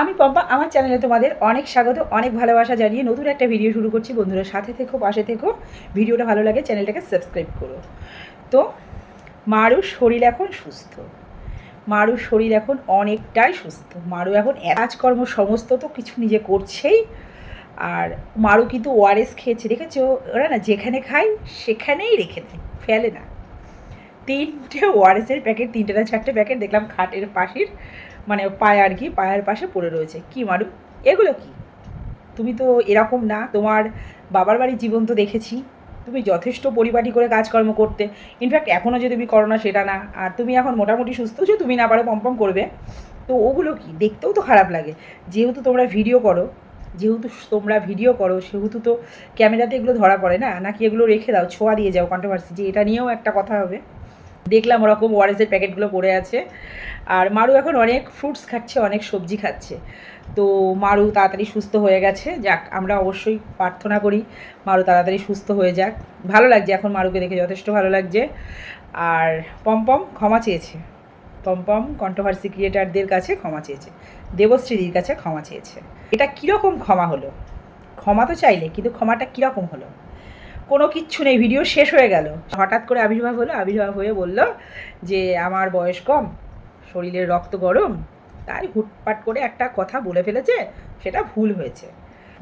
আমি পম্পা, আমার চ্যানেলে তোমাদের অনেক স্বাগত, অনেক ভালোবাসা জানিয়ে নতুন একটা ভিডিও শুরু করছি। বন্ধুরা, সাথে থেকো, পাশে থেকো। ভিডিওটা ভালো লাগে, চ্যানেলটাকে সাবস্ক্রাইব করো। তো মারুর শরীর এখন সুস্থ। মারুর শরীর এখন অনেকটাই সুস্থ। মারু এখন কাজকর্ম সমস্ত তো কিছু নিজে করছেই। আর মারু কিন্তু ওআরএস খেয়েছে। দেখেছ? ওরা না যেখানে খায়, সেখানেই রেখে দেয়। ফেলে না। তিনটে ওআরএসের প্যাকেট, তিনটে না চারটে প্যাকেট দেখলাম খাটের পাশের মানে পায়ে আর কি, পায়ের পাশে পড়ে রয়েছে। কি মারু? এগুলো কি? তুমি তো এরকম না, তোমার বাবার বাড়ির জীবন তো দেখেছি। তুমি যথেষ্ট পরিপাটি করে কাজকর্ম করতে। ইনফ্যাক্ট এখনও যে তুমি করো না সেটা না। আর তুমি এখন মোটামুটি সুস্থ, যে তুমি না পারো পম্পম করবে। তো ওগুলো কি? দেখতেও তো খারাপ লাগে। যেহেতু তোমরা ভিডিও করো, যেহেতু তোমরা ভিডিও করো, সেহেতু তো ক্যামেরাতে এগুলো ধরা পড়ে না? নাকি এগুলো রেখে দাও, ছোঁয়া দিয়ে যাও কন্ট্রোভার্সি যে এটা নিয়েও একটা কথা হবে। দেখলাম ওরকম ওয়ারেসের প্যাকেটগুলো পড়ে আছে। আর মারু এখন অনেক ফ্রুটস খাচ্ছে, অনেক সবজি খাচ্ছে। তো মারু তাড়াতাড়ি সুস্থ হয়ে গেছে। যাক, আমরা অবশ্যই প্রার্থনা করি মারু তাড়াতাড়ি সুস্থ হয়ে যাক। ভালো লাগছে এখন মারুকে দেখে, যথেষ্ট ভালো লাগছে। আর পম্পম ক্ষমা চেয়েছে। পম্পম কন্ট্রোভার্সি ক্রিয়েটারদের কাছে ক্ষমা চেয়েছে। দেবশ্রীদির কাছে ক্ষমা চেয়েছে। এটা কীরকম ক্ষমা হলো? ক্ষমা তো চাইলে, কিন্তু ক্ষমাটা কীরকম হলো? কোনো কিচ্ছু নেই ভিডিও শেষ হয়ে গেল। হঠাৎ করে আবির্ভাব হলো, আবির্ভাব হয়ে বলল যে, আমার বয়স কম, শরীরের রক্ত গরম, তাই হুটপাট করে একটা কথা বলে ফেলেছে, সেটা ভুল হয়েছে।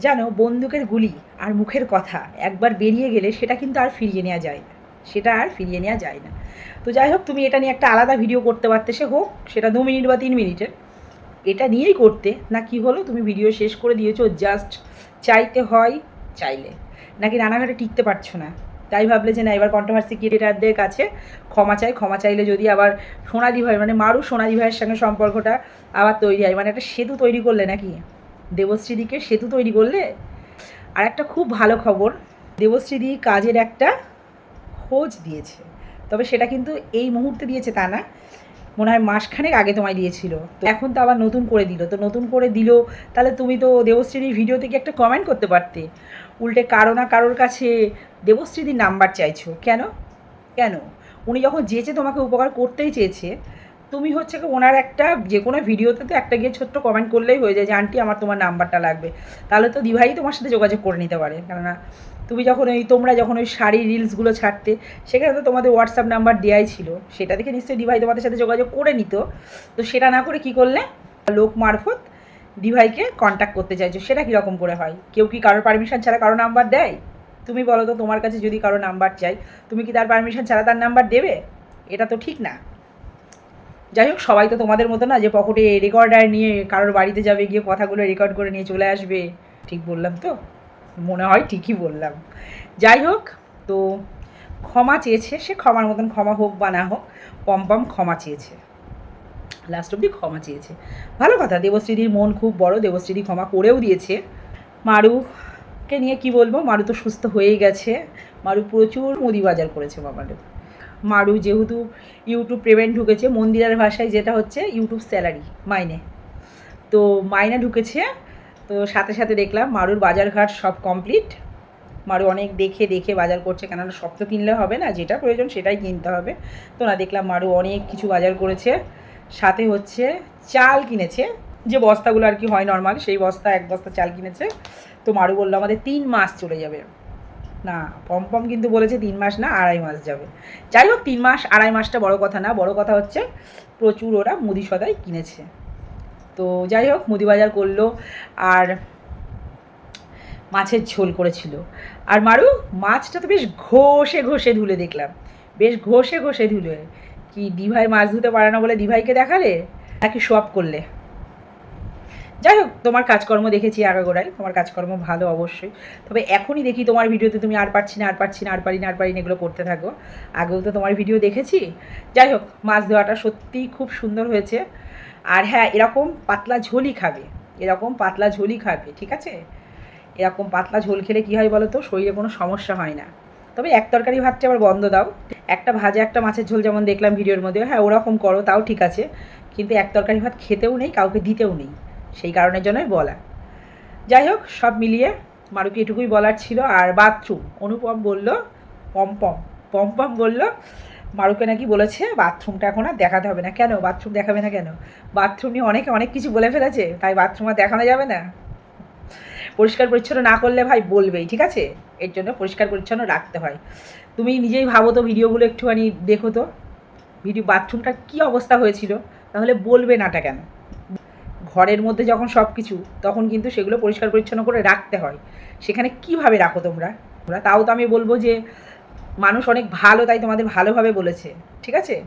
জানো, বন্দুকের গুলি আর মুখের কথা, একবার বেরিয়ে গেলে সেটা কিন্তু আর ফিরিয়ে নেওয়া যায় না। সেটা আর ফিরিয়ে নেওয়া যায় না। তো যাই হোক, তুমি এটা নিয়ে একটা আলাদা ভিডিও করতে পারতে, সে হোক, সেটা দু মিনিট বা তিন মিনিটের। এটা নিয়েই করতে, না কি হলো, তুমি ভিডিও শেষ করে দিয়েছ জাস্ট চাইতে হয় চাইলে। নাকি রানাঘাটে টিকতে পারছ না? তাই ভাবলে যে না, এবার কন্ট্রোভার্সি ক্রিয়েটারদের কাছে ক্ষমা চাই, ক্ষমা চাইলে যদি আবার সোনালি ভাই মানে মারু সোনালি ভাইয়ের সঙ্গে সম্পর্কটা আবার তৈরি হয়। মানে একটা সেতু তৈরি করলে নাকি? দেবশ্রীদিকে সেতু তৈরি করলে? আর একটা খুব ভালো খবর, দেবশ্রীদি কাজের একটা খোঁজ দিয়েছে। তবে সেটা কিন্তু এই মুহূর্তে দিয়েছে তা না। মনে হয় মাসখানেক আগে তোমায় দিয়েছিল। তো এখন তো আবার নতুন করে দিল। তো নতুন করে দিল, তাহলে তুমি তো দেবশ্রীর ভিডিও থেকে একটা কমেন্ট করতে পারতে। উল্টে কারও না কারোর কাছে দেবশ্রীদির নাম্বার চাইছো। কেন? কেন? উনি যখন যেচে তোমাকে উপকার করতেই চেয়েছে, তুমি হচ্ছে ওনার একটা যে কোনো ভিডিওতে তো একটা গিয়ে ছোট্ট কমেন্ট করলেই হয়ে যায় যে, আন্টি, আমার তোমার নাম্বারটা লাগবে। তাহলে তো দিভাই তোমার সাথে যোগাযোগ করে নিতে পারে। কেননা তুমি যখন ওই তোমরা যখন ওই শাড়ি রিলসগুলো ছাড়তে, সেখানে তো তোমাদের হোয়াটসঅ্যাপ নাম্বার দেওয়াই ছিল। সেটা দেখে নিশ্চয়ই ডিভাই তোমাদের সাথে যোগাযোগ করে নিত। তো সেটা না করে কি করলে? লোক মারফত ডিভাইকে কন্ট্যাক্ট করতে চাইছো। সেটা কীরকম করে হয়? কেউ কি কারোর পারমিশন ছাড়া কারও নাম্বার দেয়? তুমি বলো তো তোমার কাছে যদি কারও নাম্বার চাই, তুমি কি তার পারমিশন ছাড়া তার নাম্বার দেবে? এটা তো ঠিক না। যাই হোক, সবাই তো তোমাদের মতো না যে পকেটে রেকর্ডার নিয়ে কারোর বাড়িতে যাবে, গিয়ে কথাগুলো রেকর্ড করে নিয়ে চলে আসবে। ঠিক বললাম তো? মনে হয় ঠিকই বললাম। যাই হোক, তো ক্ষমা চেয়েছে, সে ক্ষমার মতন ক্ষমা হোক বা না হোক পম্পম ক্ষমা চেয়েছে। লাস্ট অব্দি ক্ষমা চেয়েছে। ভালো কথা, দেবশ্রীদির মন খুব বড়, দেবশ্রীদি ক্ষমা করেও দিয়েছে। মারুকে নিয়ে কি বলব? মারু তো সুস্থ হয়েই গেছে। মারু প্রচুর মুদি বাজার করেছে মামারু মারু যেহেতু ইউটিউব পেমেন্ট ঢুকেছে, মন্দিরের ভাষায় যেটা হচ্ছে ইউটিউব স্যালারি মাইনে। তো মাইনে ঢুকেছে তো সাথে সাথে দেখলাম মারুর বাজারঘাট সব কমপ্লিট মারু অনেক দেখে দেখে বাজার করছে, কেননা সব তো কিনলে হবে না, যেটা প্রয়োজন সেটাই কিনতে হবে। তো না, দেখলাম মারু অনেক কিছু বাজার করেছে। সাথে হচ্ছে চাল কিনেছে। যে বস্তাগুলো আর কি হয় নর্মাল সেই বস্তা, এক বস্তা চাল কিনেছে। তো মারু বলল, আমাদের তিন মাস চলে যাবে। না, পম্পম কিন্তু বলেছে তিন মাস না, আড়াই মাস যাবে। যাই হোক, তিন মাস, আড়াই মাসটা বড় কথা না, বড় কথা হচ্ছে প্রচুর ওরা মুদি সদাই কিনেছে। তো যাই হোক মুদি বাজার করল আর মাছের ঝোল করেছিল। আর মারু, মাছটা তো বেশ ঘষে ঘষে ধুলে দেখলাম। বেশ ঘষে ঘষে ধুলে। কি ডিভাই মাছ ধুতে পারে না বলে ডিভাইকে দেখালে, নাকি সব করলে? যাই হোক, তোমার কাজকর্ম দেখেছি আগাগোড়াই। তোমার কাজকর্ম ভালো অবশ্যই। তবে এখনই দেখি তোমার ভিডিওতে তুমি আর পারছি না, আর পারছি না, আর পারি না, আর পারি না, এগুলো করতে থাকো। আগেও তো তোমার ভিডিও দেখেছি। যাই হোক, মাছ ধোয়াটা সত্যিই খুব সুন্দর হয়েছে। আর হ্যাঁ এরকম পাতলা ঝোলই খাবে। এরকম পাতলা ঝোলই খাবে, ঠিক আছে? এরকম পাতলা ঝোল খেলে কী হয় বলো তো শরীরে কোনো সমস্যা হয় না। তবে এক তরকারি ভাতটা আবার বন্ধ দাও। একটা ভাজা একটা মাছের ঝোল যেমন দেখলাম ভিডিওর মধ্যে হ্যাঁ ওরকম করো, তাও ঠিক আছে। কিন্তু এক তরকারি ভাত খেতেও নেই, কাউকে দিতেও নেই। সেই কারণের জন্যই বলা। যাই হোক, সব মিলিয়ে মারুকে এটুকুই বলার ছিল। আর বাথরুম, অনুপম বলল, পম্পম পম্পম বলল মারুকে নাকি বলেছে, বাথরুমটা এখন আর দেখাতে হবে না। কেন? বাথরুম দেখাবে না কেন? বাথরুম নিয়ে অনেকে, অনেক কিছু বলে ফেলেছে, তাই বাথরুম আর দেখানো যাবে না। পরিষ্কার পরিচ্ছন্ন না করলে ভাই বলবেই, ঠিক আছে? এর জন্য পরিষ্কার পরিচ্ছন্ন রাখতে হয়। তুমি নিজেই ভাবো তো ভিডিওগুলো একটুখানি দেখো তো। ভিডিও বাথরুমটা কী অবস্থা হয়েছিল? তাহলে বলবে নাটা কেন? ঘরের মধ্যে যখন সব কিছু তখন কিন্তু সেগুলো পরিষ্কার পরিচ্ছন্ন করে রাখতে হয়। সেখানে কীভাবে রাখো তোমরা, তাও তো আমি বলব যে মানুষ অনেক ভালো, তাই তোমাদের ভালোভাবে বলেছে। ঠিক আছে?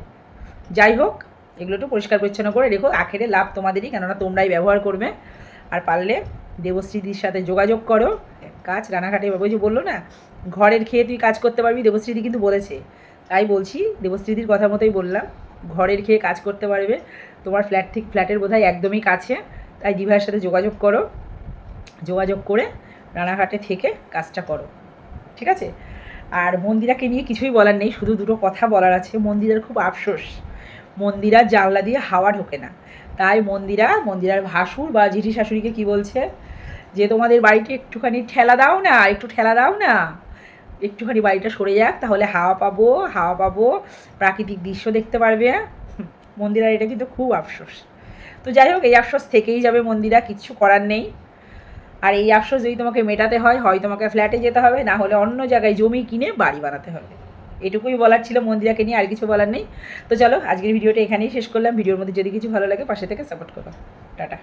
যাই হোক, এগুলো একটু পরিষ্কার পরিচ্ছন্ন করে রেখো, আখেরে লাভ তোমাদেরই, কেননা তোমরাই ব্যবহার করবে। আর পারলে দেবশ্রীদির সাথে যোগাযোগ করো। কাজ রানাঘাটে ওই যে বলল না, ঘরের খেয়ে তুই কাজ করতে পারবি, দেবশ্রীদি কিন্তু বলেছে। তাই বলছি, দেবশ্রীদির কথা মতোই বললাম, ঘরের খেয়ে কাজ করতে পারবে। তোমার ফ্ল্যাট ঠিক, ফ্ল্যাটের বোধহয় একদমই কাছে। তাই দিভাইয়ের সাথে যোগাযোগ করো। যোগাযোগ করে রানাঘাটে থেকে কাজটা করো। ঠিক আছে? আর মন্দিরাকে নিয়ে কিছুই বলার নেই শুধু দুটো কথা বলার আছে। মন্দিরের খুব আফসোস। মন্দিরা জানলা দিয়ে হাওয়া ঢোকে না। তাই মন্দিরা মন্দিরার ভাসুর বা জিঠি শাশুড়িকে কি বলছে? যে তোমাদের বাড়িটি একটুখানি ঠেলা দাও না একটু ঠেলা দাও না। একটুখানি বাড়িটা সরে যাক তাহলে হাওয়া পাবো হাওয়া পাবো। প্রাকৃতিক দৃশ্য দেখতে পারবে হুম, মন্দিরার এটা কিন্তু খুব আফসোস। তো যাই হোক এই আফসোস থেকেই যাবে মন্দিরা কিচ্ছু করার নেই। আর এই আফসোস যদি তোমাকে মেটাতে হয় হয় তোমাকে ফ্ল্যাটে যেতে হবে, না হলে অন্য জায়গায় জমি কিনে বাড়ি বানাতে হবে। এটুকুই বলার ছিল মন্দিরাকে নিয়ে, আর কিছু বলার নেই। তো চলো, আজকের ভিডিওটা এখানেই শেষ করলাম। ভিডিওর মধ্যে যদি কিছু ভালো লাগে, পাশে থেকে সাপোর্ট করো। টাটা।